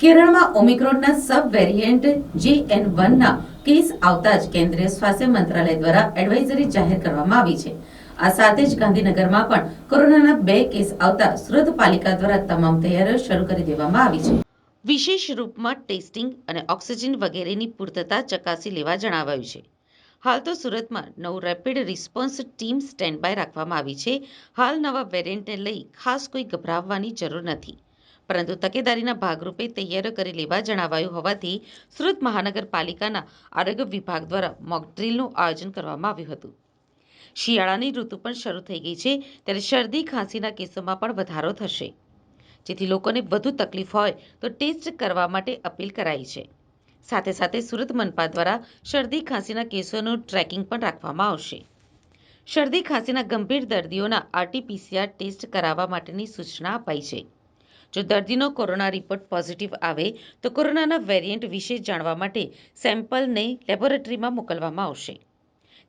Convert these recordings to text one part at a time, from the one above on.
કેરળમાં ઓમિક્રોનના sub variant N વનના કેસ આવતા જ કેન્દ્રીય સ્વાસ્થ્ય મંત્રાલય દ્વારા એડવાઇઝરી જાહેર કરવામાં આવી છે. આ સાથે જ ગાંધીનગરમાં પણ કોરોનાના બે કેસ આવતા સુરત પાલિકા દ્વારા તમામ તૈયારીઓ શરૂ કરી દેવામાં આવી છે. વિશેષ રૂપમાં ટેસ્ટિંગ અને ઓક્સિજન વગેરેની પૂર્તતા ચકાસી લેવા જણાવાયું છે. હાલ તો સુરતમાં નવું rapid response team stand by રાખવામાં આવી છે. હાલ નવા વેરિયન્ટને લઈ ખાસ કોઈ ગભરાવવાની જરૂર નથી. પરંતુ તકેદારીના ભાગરૂપે તૈયારીઓ કરી લેવા જણાવાયું હોવાથી સુરત મહાનગરપાલિકાના આરોગ્ય વિભાગ દ્વારા મોકડ્રીલનું આયોજન કરવામાં આવ્યું હતું. શિયાળાની ઋતુ પણ શરૂ થઈ ગઈ છે, ત્યારે શરદી, ખાંસીના કેસોમાં પણ વધારો થશે. જેથી લોકોને વધુ તકલીફ હોય તો ટેસ્ટ કરવા માટે અપીલ કરાઈ છે. સાથે સાથે સુરત મનપા દ્વારા શરદી, ખાંસીના કેસોનું ટ્રેકિંગ પણ રાખવામાં આવશે. શરદી, ખાંસીના ગંભીર દર્દીઓના આરટીપીસીઆર ટેસ્ટ કરાવવા માટેની સૂચના અપાઈ છે. જો દર્દીનો કોરોના રિપોર્ટ પોઝિટિવ આવે, તો કોરોનાના વેરિયન્ટ વિશે જાણવા માટે સેમ્પલને લેબોરેટરીમાં મોકલવામાં આવશે.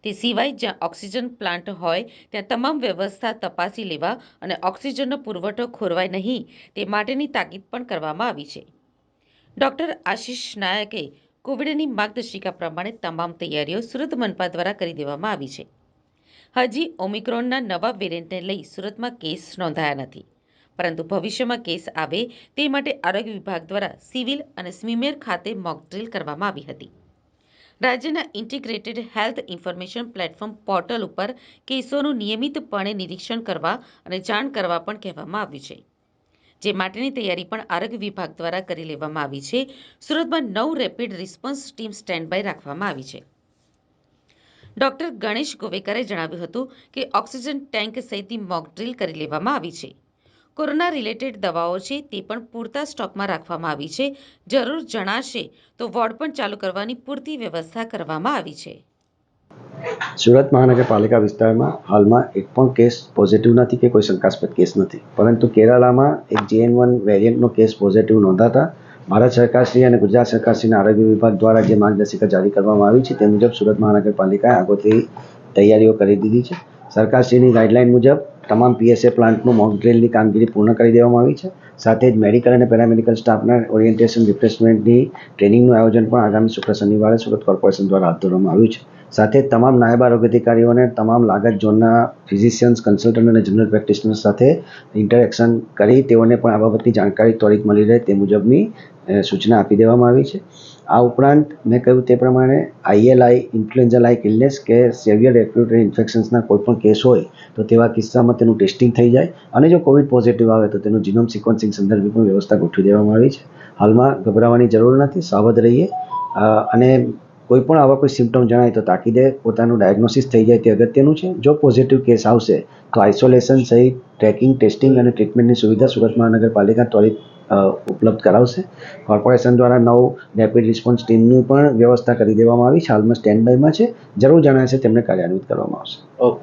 તે સિવાય જ્યાં ઓક્સિજન પ્લાન્ટ હોય, ત્યાં તમામ વ્યવસ્થા તપાસી લેવા અને ઓક્સિજનનો પુરવઠો ખોરવાય નહીં, તે માટેની તાકીદ પણ કરવામાં આવી છે. ડૉક્ટર આશીષ નાયકે કોવિડની માર્ગદર્શિકા પ્રમાણે તમામ તૈયારીઓ સુરત મનપા દ્વારા કરી દેવામાં આવી છે. હજી ઓમિક્રોનના નવા વેરિયન્ટને લઈ સુરતમાં કેસ નોંધાયા નથી. પરંતુ ભવિષ્યમાં કેસ આવે તે માટે આરોગ્ય વિભાગ દ્વારા સિવિલ અને સ્મીમેર ખાતે મોક ડ્રીલ કરવામાં આવી હતી. રાજ્યના integrated health information platform portal ઉપર કેસોનું નિયમિતપણે નિરીક્ષણ કરવા અને જાણ કરવા પણ કહેવામાં આવ્યું છે. જે માટેની તૈયારી પણ આરોગ્ય વિભાગ દ્વારા કરી લેવામાં આવી છે. સુરતમાં નવ rapid response team stand by રાખવામાં આવી છે. ડોક્ટર ગણેશ ગોવેકરે જણાવ્યું હતું કે ઓક્સિજન ટેન્ક સહિતની મોક ડ્રીલ કરી લેવામાં આવી છે. કોરોના રિલેટેડ દવાઓ છે તે પણ પૂરતા સ્ટોકમાં રાખવામાં આવી છે. જરૂર જણાશે તો વોર્ડ પણ ચાલુ કરવાની પૂરતી વ્યવસ્થા કરવામાં આવી છે. સુરત મહાનગરપાલિકા વિસ્તારમાં હાલમાં એક પણ કેસ પોઝિટિવ નથી કે કોઈ શંકાસ્પદ કેસ નથી. પરંતુ કેરાલામાં એક જીએન વન વેરિયન્ટનો કેસ પોઝિટિવ નોંધાતા ભારત સરકારશ્રી અને ગુજરાત સરકારશ્રીના આરોગ્ય વિભાગ દ્વારા જે માર્ગદર્શિકા જારી કરવામાં આવી છે તે મુજબ સુરત મહાનગરપાલિકાએ આગોતરી તૈયારીઓ કરી દીધી છે. સરકારશ્રીની ગાઈડલાઇન મુજબ તમામ પીએસએ પ્લાન્ટનું મોક ડ્રિલની કામગીરી પૂર્ણ કરી દેવામાં આવી છે. સાથે જ મેડિકલ અને પેરામેડિકલ સ્ટાફના ઓરિએન્ટેશન રિપ્લેસમેન્ટની ટ્રેનિંગનું આયોજન પણ આગામી શુક્ર શનિવારે સુરત કોર્પોરેશન દ્વારા હાથ ધરવામાં આવ્યું છે. સાથે તમામ નાયબ આરોગ્ય અધિકારીઓને તમામ લાગત ઝોનના ફિઝિશિયન્સ કન્સલ્ટન્ટ અને જનરલ પ્રેક્ટિશનર સાથે ઇન્ટરેક્શન કરી તેઓને પણ આ બાબતની જાણકારી ત્વરિત મળી રહે તે મુજબની સૂચના આપી દેવામાં આવી છે. આ ઉપરાંત મેં કહ્યું તે પ્રમાણે આઈએલઆઈ ઇન્ફ્લુએન્ઝા લાઇક ઇલનેસ કે સેવિયર રેસ્પિરેટરી ઇન્ફેક્શન્સના કોઈ પણ કેસ હોય તો તેવા કિસ્સામાં તેનું ટેસ્ટિંગ થઈ જાય અને જો કોવિડ પોઝિટિવ આવે તો તેનું જીનોમ સિક્વન્સિંગ સંદર્ભે પણ વ્યવસ્થા ગોઠવી દેવામાં આવી છે. હાલમાં ગભરાવાની જરૂર નથી, સાવધ રહીએ. અને કોઈ પણ આવા કોઈ સિમ્ટમ જણાય તો તાકીદે પોતાનું ડાયગ્નોસિસ થઈ જાય તે અગત્યનું છે. જો પોઝિટિવ કેસ આવશે, તો આઇસોલેશન સહિત ટ્રેકિંગ ટેસ્ટિંગ અને ટ્રીટમેન્ટની સુવિધા સુરત મહાનગરપાલિકા ત્વરિત ઉપલબ્ધ કરાવશે. કોર્પોરેશન દ્વારા નવ રેપિડ રિસ્પોન્સ ટીમની પણ વ્યવસ્થા કરી દેવામાં આવી છે. હાલમાં સ્ટેન્ડ બાયમાં છે. જરૂર જણાશે તેમને કાર્યાન્વિત કરવામાં આવશે.